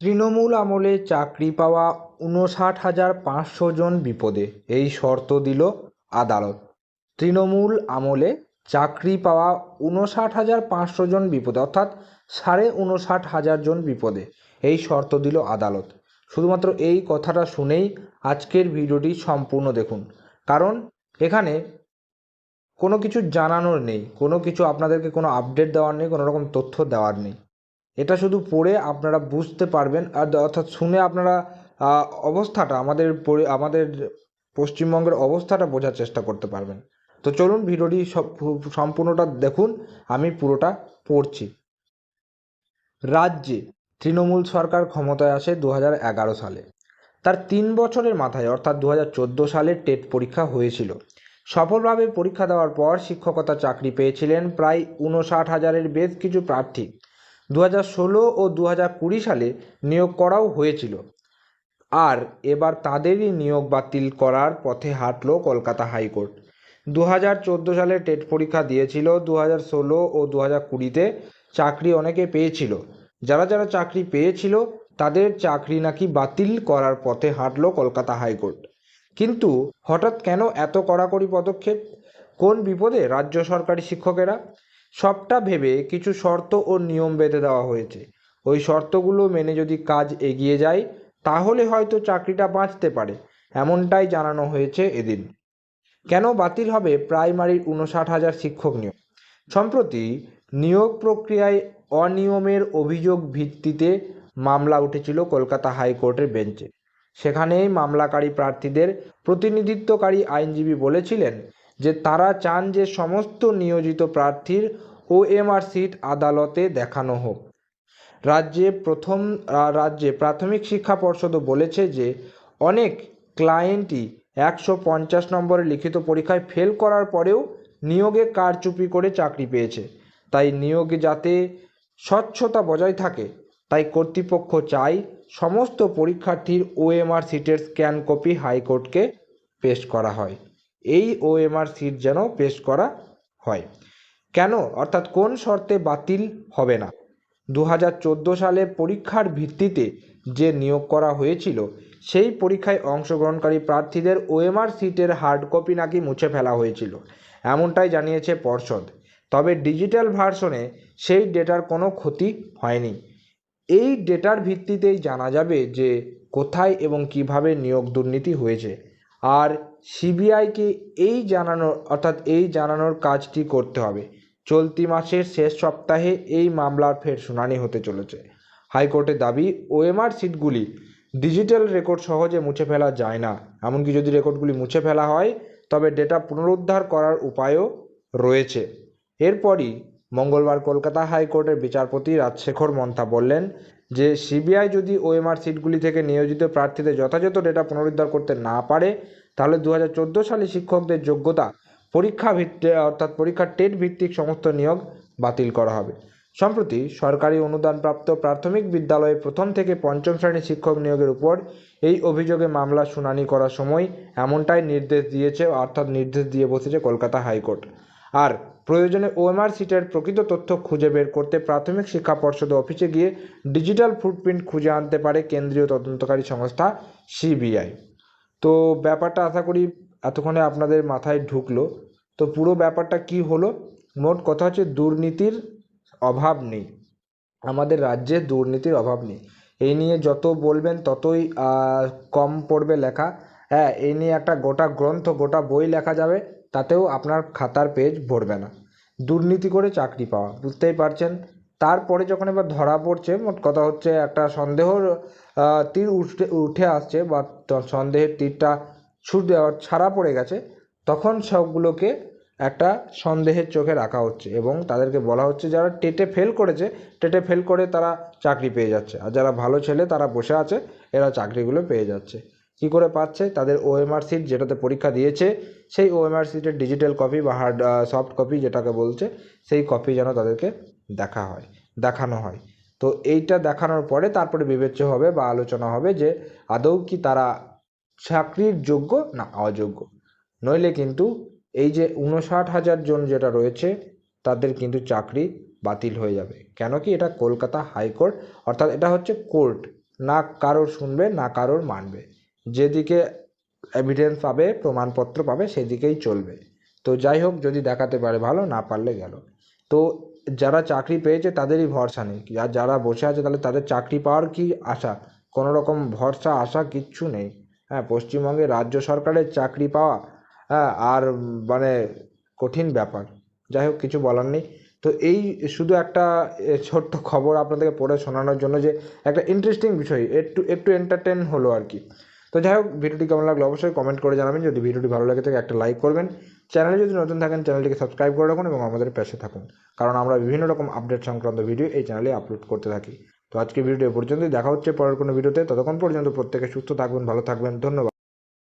তৃণমূল আমলে চাকরি পাওয়া উনষাট হাজার পাঁচশো জন বিপদে। এই শর্ত দিল আদালত। তৃণমূল আমলে চাকরি পাওয়া উনষাট হাজার পাঁচশো জন বিপদে, অর্থাৎ সাড়ে উনষাট হাজার জন বিপদে। এই শর্ত দিল আদালত। শুধুমাত্র এই কথাটা শুনেই আজকের ভিডিওটি সম্পূর্ণ দেখুন। কারণ এখানে কোনো কিছু জানানোর নেই, কোনো কিছু আপনাদেরকে কোনো আপডেট দেওয়ার নেই, কোনো রকম তথ্য দেওয়ার নেই। এটা শুধু পড়ে আপনারা বুঝতে পারবেন, আর অর্থাৎ শুনে আপনারা অবস্থাটা, আমাদের আমাদের পশ্চিমবঙ্গের অবস্থাটা বোঝার চেষ্টা করতে পারবেন। তো চলুন ভিডিওটি সম্পূর্ণটা দেখুন, আমি পুরোটা পড়ছি। রাজ্যে তৃণমূল সরকার ক্ষমতায় আসে দু সালে। তার তিন বছরের মাথায়, অর্থাৎ দু সালে টেট পরীক্ষা হয়েছিল। সফলভাবে পরীক্ষা দেওয়ার পর শিক্ষকতা চাকরি পেয়েছিলেন প্রায় উনষাট হাজারের বেশ কিছু প্রার্থী। দু ও দু সালে নিয়োগ করাও হয়েছিল। আর এবার তাদেরই নিয়োগ বাতিল করার পথে হাঁটল কলকাতা হাইকোর্ট। দু হাজার চোদ্দ সালে টেট পরীক্ষা দিয়েছিল দু ষোলো ও দু হাজার কুড়িতে চাকরি অনেকে পেয়েছিল। যারা যারা চাকরি পেয়েছিল, তাদের চাকরি নাকি বাতিল করার পথে হাঁটল কলকাতা হাইকোর্ট। কিন্তু হঠাৎ কেন এত কড়াকড়ি পদক্ষেপ? কোন বিপদে রাজ্য সরকারি শিক্ষকেরা? সবটা ভেবে কিছু শর্ত ও নিয়ম বেঁধে দেওয়া হয়েছে। ওই শর্তগুলো মেনে যদি কাজ এগিয়ে যায়, তাহলে হয়তো চাকরিটা বাঁচতে পারে, এমনটাই জানানো হয়েছে এদিন। কেন বাতিল হবে প্রাইমারির উনষাট হাজার শিক্ষক নিয়োগ? সম্প্রতি নিয়োগ প্রক্রিয়ায় অনিয়মের অভিযোগ ভিত্তিতে মামলা উঠেছিল কলকাতা হাইকোর্টের বেঞ্চে। সেখানেই মামলাকারী প্রার্থীদের প্রতিনিধিত্বকারী আইনজীবী বলেছিলেন যে তারা চান যে সমস্ত নিয়োজিত প্রার্থীর ওএমআর সিট আদালতে দেখানো হোক। রাজ্যে প্রথম রাজ্যে প্রাথমিক শিক্ষা পর্ষদও বলেছে যে অনেক ক্লায়েন্টই একশো পঞ্চাশ নম্বরের লিখিত পরীক্ষায় ফেল করার পরেও নিয়োগে কারচুপি করে চাকরি পেয়েছে। তাই নিয়োগে যাতে স্বচ্ছতা বজায় থাকে, তাই কর্তৃপক্ষ চাই সমস্ত পরীক্ষার্থীর ওএমআর সিটের স্ক্যান কপি হাইকোর্টকে পেশ করা হয়। এই ওএমআর সিট যেন পেশ করা হয়। কেন? অর্থাৎ কোন শর্তে বাতিল হবে না? দু হাজার চোদ্দ সালে পরীক্ষার ভিত্তিতে যে নিয়োগ করা হয়েছিল, সেই পরীক্ষায় অংশগ্রহণকারী প্রার্থীদের ওএমআর সিটের হার্ড কপি নাকি মুছে ফেলা হয়েছিল, এমনটাই জানিয়েছে পর্ষদ। তবে ডিজিটাল ভার্সনে সেই ডেটার কোনো ক্ষতি হয়নি। এই ডেটার ভিত্তিতেই জানা যাবে যে কোথায় এবং কীভাবে নিয়োগ দুর্নীতি হয়েছে। আর সিবিআইকে এই জানানোর, অর্থাৎ এই জানানোর কাজটি করতে হবে। চলতি মাসের শেষ সপ্তাহে এই মামলার ফের শুনানি হতে চলেছে। হাইকোর্টের দাবি, ওএমআর সিটগুলি ডিজিটাল রেকর্ড সহজে মুছে ফেলা যায় না। এমনকি যদি রেকর্ডগুলি মুছে ফেলা হয়, তবে ডেটা পুনরুদ্ধার করার উপায়ও রয়েছে। এরপরই মঙ্গলবার কলকাতা হাইকোর্টের বিচারপতি রাজশেখর মন্থা বললেন যে সিবিআই যদি ওএমআর সিটগুলি থেকে নিয়োজিত প্রার্থীদের যথাযথ ডেটা পুনরুদ্ধার করতে না পারে, তাহলে দু হাজার চোদ্দ সালে শিক্ষকদের যোগ্যতা পরীক্ষা ভিত্তি অর্থাৎ পরীক্ষার টেট ভিত্তিক সমস্ত নিয়োগ বাতিল করা হবে। সম্প্রতি সরকারি অনুদানপ্রাপ্ত প্রাথমিক বিদ্যালয়ে প্রথম থেকে পঞ্চম শ্রেণির শিক্ষক নিয়োগের উপর এই অভিযোগে মামলা শুনানি করার সময় এমনটাই নির্দেশ দিয়েছে অর্থাৎ নির্দেশ দিয়ে বসেছে কলকাতা হাইকোর্ট। আর প্রয়োজনে ওএমআর সিটের প্রকৃত তথ্য খুঁজে বের করতে প্রাথমিক শিক্ষা পর্ষদ অফিসে গিয়ে ডিজিটাল ফুটপ্রিন্ট খুঁজে আনতে পারে কেন্দ্রীয় তদন্তকারী সংস্থা সিবিআই তো ব্যাপারটা আশা করি এতক্ষণে আপনাদের মাথায় ঢুকলো। তো পুরো ব্যাপারটা কি হলো? মোট কথা হচ্ছে দুর্নীতির অভাব নেই। আমাদের রাজ্যে দুর্নীতির অভাব নেই। এই নিয়ে যত বলবেন ততই কম পড়বে লেখা। হ্যাঁ এই নিয়ে একটা গোটা গ্রন্থ, গোটা বই লেখা যাবে। তাতেও আপনার খাতার পেজ ভরবে না। দুর্নীতি করে চাকরি পাওয়া, বুঝতেই পারছেন? তারপরে যখন এবার ধরা পড়ছে, মোট কথা হচ্ছে একটা সন্দেহর তীর উঠে উঠে আসছে বা সন্দেহের তীরটা ছুট ছাড়া পড়ে গেছে, তখন সবগুলোকে একটা সন্দেহের চোখে রাখা হচ্ছে এবং তাদেরকে বলা হচ্ছে যারা টেটে ফেল করেছে, টেটে ফেল করে তারা চাকরি পেয়ে যাচ্ছে। আর যারা ভালো ছেলে তারা বসে আছে, এরা চাকরিগুলো পেয়ে যাচ্ছে। কী করে পাচ্ছে? তাদের ওএমআর সিট যেটাতে পরীক্ষা দিয়েছে, সেই ওএমআর সিটের ডিজিটাল কপি বা হার্ড সফট কপি যেটাকে বলছে, সেই কপি যেন তাদেরকে দেখা হয়, দেখানো হয়। তো এইটা দেখানোর পরে তারপরে বিবেচ্য হবে বা আলোচনা হবে যে আদৌ কি তারা চাকরির যোগ্য না অযোগ্য। নইলে কিন্তু এই যে উনষাট হাজার জন যেটা রয়েছে, তাদের কিন্তু চাকরি বাতিল হয়ে যাবে। কেন কি এটা কলকাতা হাইকোর্ট, অর্থাৎ এটা হচ্ছে কোর্ট। না কারোর শুনবে, না কারোর মানবে। যেদিকে এভিডেন্স পাবে, প্রমাণপত্র পাবে, সেদিকেই চলবে। তো যাই হোক, যদি দেখাতে পারে ভালো, না পারলে গেল। তো যারা চাকরি পেয়েছে, তাদেরই ভরসা নেই। আর যারা বসে আছে, তাহলে তাদের চাকরি পাওয়ার কি আশা? কোনো রকম ভরসা, আশা কিচ্ছু নেই। হ্যাঁ পশ্চিমবঙ্গে রাজ্য সরকারের চাকরি পাওয়া হ্যাঁ আর মানে কঠিন ব্যাপার। যাই হোক, কিছু বলার নেই। তো এই শুধু একটা ছোট্ট খবর আপনাদেরকে পড়ে শোনানোর জন্য যে, একটা ইন্টারেস্টিং বিষয়, একটু একটু এন্টারটেন হলো আর কি। তো যাই হোক, ভিডিওটি কেমন লাগল অবশ্যই কমেন্ট করে জানাবেন। যদি ভিডিওটি ভালো লাগে থাকে, একটা লাইক করবেন। চ্যানেলে যদি নতুন থাকেন চ্যানেলটিকে সাবস্ক্রাইব করে রাখুন এবং আমাদের পাশে থাকুন। কারণ আমরা বিভিন্ন রকম আপডেট সংক্রান্ত ভিডিও এই চ্যানেলে আপলোড করতে থাকি। তো আজকে ভিডিও এ পর্যন্তই। দেখা হচ্ছে পরের কোনো ভিডিওতে ততক্ষণ পর্যন্ত প্রত্যেকে সুস্থ থাকবেন, ভালো থাকবেন। ধন্যবাদ।